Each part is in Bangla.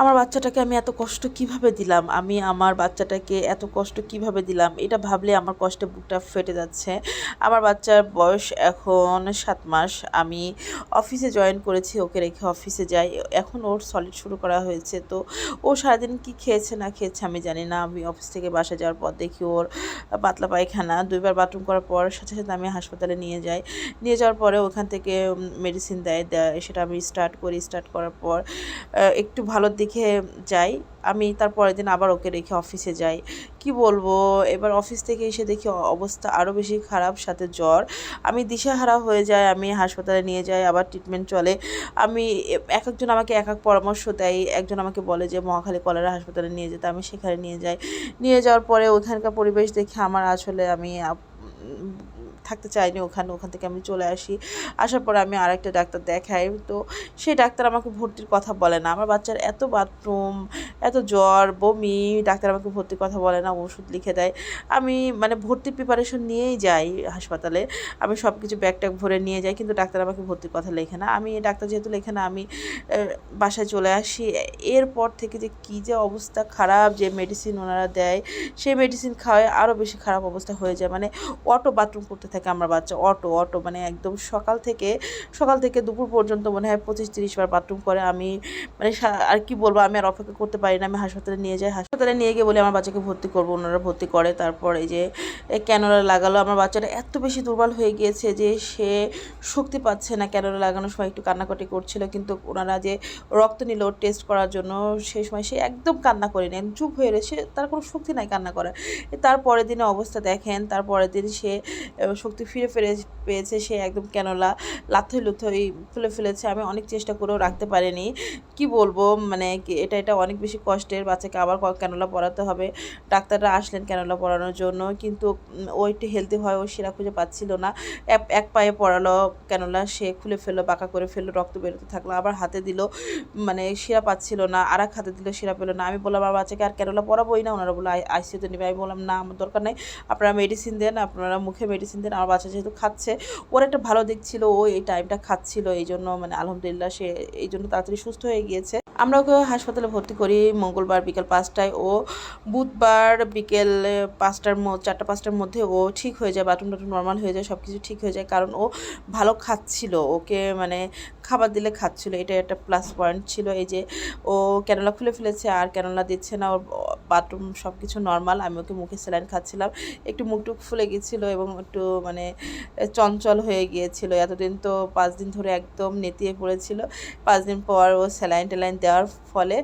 আমার বাচ্চাটাকে আমি এত কষ্ট কীভাবে দিলাম? আমি আমার বাচ্চাটাকে এত কষ্ট কীভাবে দিলাম? এটা ভাবলে আমার কষ্টে বুকটা ফেটে যাচ্ছে। আমার বাচ্চার বয়স এখন সাত মাস। আমি অফিসে জয়েন করেছি, ওকে রেখে অফিসে যাই। এখন ওর সলিড শুরু করা হয়েছে। তো ও সারাদিন কি খেয়েছে, না খেয়েছে আমি জানি না। আমি অফিস থেকে বাসা যাওয়ার পর দেখি ওর পাতলা পায়খানা। দুইবার বাথরুম করার পর সাথে সাথে আমি হাসপাতালে নিয়ে যাই। নিয়ে যাওয়ার পরে ওখান থেকে মেডিসিন দেয় দেয়। সেটা আমি স্টার্ট করি। স্টার্ট করার পর একটু ভালোর দিকে যাই। আমি তার পরের দিন আবার ওকে রেখে অফিসে যাই। কি বলব? এবার অফিস থেকে এসে দেখি অবস্থা আরও বেশি খারাপ, সাথে জ্বর। আমি দিশেহারা হয়ে যাই, আমি হাসপাতালে নিয়ে যাই, আবার ট্রিটমেন্ট চলে। আমি এক একজন আমাকে এক এক পরামর্শ দেয়। একজন আমাকে বলে যে, মহাখালী কলেরা হাসপাতালে নিয়ে যেতে। আমি সেখানে নিয়ে যাই। নিয়ে যাওয়ার পরে ওখানকার পরিবেশ দেখে আমার আসলে আমি থাকতে চাইনি, ওখানে, ওখান থেকে আমি চলে আসি। আসার পরে আমি আর একটা ডাক্তার দেখাই। তো সেই ডাক্তার আমাকে ভর্তির কথা বলে না। আমার বাচ্চার এত বাথরুম, এত জ্বর, বমি, ডাক্তার আমাকে ভর্তির কথা বলে না, ওষুধ লিখে দেয়। আমি মানে ভর্তির প্রিপারেশন নিয়েই যাই হাসপাতালে। আমি সব কিছু ব্যাগ ট্যাগ ভরে নিয়ে যাই, কিন্তু ডাক্তার আমাকে ভর্তির কথা লেখে না। আমি ডাক্তার যেহেতু লেখে না, আমি বাসায় চলে আসি। এরপর থেকে যে কী যে অবস্থা খারাপ, যে মেডিসিন ওনারা দেয়, সেই মেডিসিন খাওয়ায় আরও বেশি খারাপ অবস্থা হয়ে যায়। মানে অটো বাথরুম করতে থাকে আমার বাচ্চা, অটো অটো মানে একদম সকাল থেকে সকাল থেকে দুপুর পর্যন্ত মনে হয় পঁচিশ তিরিশ বার বাথরুম করে আমি মানে আর কি বলব, আমি আর অপেক্ষা করতে পারি না, আমি হাসপাতালে নিয়ে যাই। হাসপাতালে নিয়ে গিয়ে বলে, আমার বাচ্চাকে ভর্তি করব, ওনারা ভর্তি করে। তারপর এই যে ক্যানোলা লাগালো? আমার বাচ্চাটা এত বেশি দুর্বল হয়ে গিয়েছে যে সে শক্তি পাচ্ছে না ক্যানোলা লাগানোর সময় একটু কান্নাকাটি করছিল, কিন্তু ওনারা যে রক্ত নিল টেস্ট করার জন্য সেই সময় সে একদম কান্না করে নেন চুপ হয়ে রয়েছে, তার কোনো শক্তি নাই কান্না করার। তারপরের দিনে অবস্থা দেখেন, তারপরের দিন সে শক্তি ফিরে ফিরে পেয়েছে সে একদম ক্যানোলা লাথই লুথই ফুলে ফেলেছে, আমি অনেক চেষ্টা করেও রাখতে পারিনি। কি বলব মানে এটা এটা অনেক বেশি কষ্টের, বাচ্চাকে আবার ক্যানোলা পরাতে হবে। ডাক্তাররা আসলেন ক্যানোলা পরানোর জন্য, কিন্তু ও একটু হেলদি হয়, ও সেরা খুঁজে পাচ্ছিল না। এক পায়ে পড়ালো ক্যানোলা সে খুলে ফেলল, বাঁকা করে ফেলল, রক্ত বেরোতে থাকল, আবার হাতে দিল মানে শিরা পাচ্ছিল না আর এক হাতে দিল শিরা পেল না। আমি বললাম, আমার বাচ্চাকে আর ক্যানোলা পরাবোই না? ওনারা বলে আইসিউতে নেবে। আমি বললাম, না, আমার দরকার নেই। আপনারা মেডিসিন দেন, আপনারা মুখে মেডিসিন দেন আমার বাচ্চা যেহেতু খাচ্ছে, ওর একটা ভালো দিক ছিল, ও এই টাইমটা খাচ্ছিল, এই জন্য মানে আলহামদুলিল্লাহ সে এই জন্য তাড়াতাড়ি সুস্থ হয়ে গিয়েছে। আমরা ওকে হাসপাতালে ভর্তি করি মঙ্গলবার বিকেল পাঁচটায়। ও বুধবার বিকেল পাঁচটার চারটা পাঁচটার মধ্যে ও ঠিক হয়ে যায়, বাথরুম টাথরুম নর্মাল হয়ে যায় সব কিছু ঠিক হয়ে যায়, কারণ ও ভালো খাচ্ছিল। ওকে মানে খাবার দিলে খাচ্ছিল, এটা একটা প্লাস পয়েন্ট ছিল, এই যে ও ক্যানোলা খুলে ফেলেছে, আর ক্যানোলা দিচ্ছে না, ওর বাথরুম সব কিছু নর্মাল আমি ওকে মুখে স্যালাইন খাচ্ছিলাম। একটু মুখটুক ফুলে গেছিল এবং একটু মানে চঞ্চল হয়ে গিয়েছিল। এতদিন তো পাঁচ দিন ধরে একদম নেতিয়ে পড়েছিল। পাঁচ দিন পর ও স্যালাইন ট্যালাইন দেওয়ার ফলে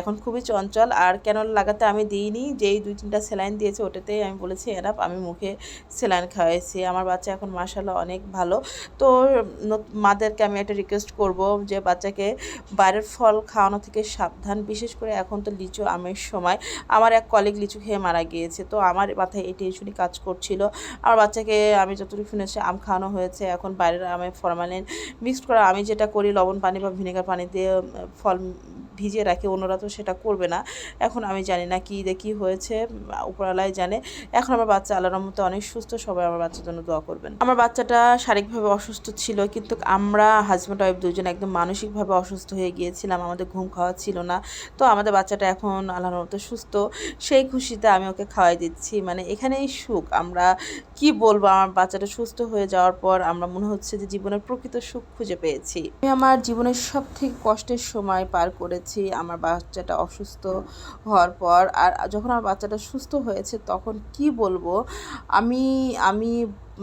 এখন খুবই চঞ্চল। আর কেন লাগাতে আমি দিইনি, যেই দুই তিনটা স্যালাইন দিয়েছে ওটাতেই আমি বলেছি, এনাফ, আমি মুখে স্যালাইন খাওয়াইছি। আমার বাচ্চা এখন মাসাল্লাহ অনেক ভালো। তো মাদেরকে আমি একটা রিকোয়েস্ট করব যে বাচ্চাকে বাইরের ফল খাওয়ানো থেকে সাবধান। বিশেষ করে এখন তো লিচু আমের সময়। আমার এক কলিগ লিচু খেয়ে মারা গিয়েছে। তো আমার মাথায় এই টেনশনই কাজ করছিল। আমার বাচ্চাকে আমি যতটুকু শুনেছি, আম খাওয়ানো হয়েছে। এখন বাইরের আমে ফরমালিন মিক্সড করা। আমি যেটা করি, লবণ পানি বা ভিনেগার পানি দিয়ে ফল ভিজিয়ে রাখি, অন্যরা তো সেটা করবে না। এখন আমি জানি না কী দিয়ে কী হয়েছে, উপরওয়ালাই জানে। এখন আমার বাচ্চা আল্লাহর মতো অনেক সুস্থ, সবাই আমার বাচ্চার জন্য দোয়া করবেন। আমার বাচ্চাটা শারীরিকভাবে অসুস্থ ছিল, কিন্তু আমরা হাজব্যান্ড ওয়াইফ দুজন একদম মানসিকভাবে অসুস্থ হয়ে গিয়েছিলাম, আমাদের ঘুম খাওয়া ছিল না। তো আমাদের বাচ্চাটা এখন আল্লাহর মতো সুস্থ। সেই খুশিতে আমি ওকে খাওয়াই দিচ্ছি। মানে এখানেই সুখ। আমরা কি বলব, আমার বাচ্চাটা সুস্থ হয়ে যাওয়ার পর আমরা মনে হচ্ছে যে জীবনের প্রকৃত সুখ খুঁজে পেয়েছি। আমি আমার জীবনের সব থেকে কষ্টের সময় পার করেছি আমার বাচ্চাটা অসুস্থ হওয়ার পর। আর যখন আমার বাচ্চাটা সুস্থ হয়েছে, তখন কি বলব, আমি আমি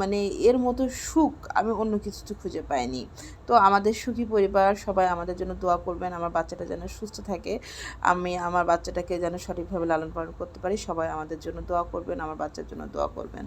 মানে এর মতো সুখ আমি অন্য কিছুতে খুঁজে পাইনি। তো আমাদের সুখী পরিবার সবাই আমাদের জন্য দোয়া করবেন, আমার বাচ্চাটা যেন সুস্থ থাকে। আমি আমার বাচ্চাটাকে যেন সঠিকভাবে লালন পালন করতে পারি, সবাই আমাদের জন্য দোয়া করবেন, আমার বাচ্চার জন্য দোয়া করবেন।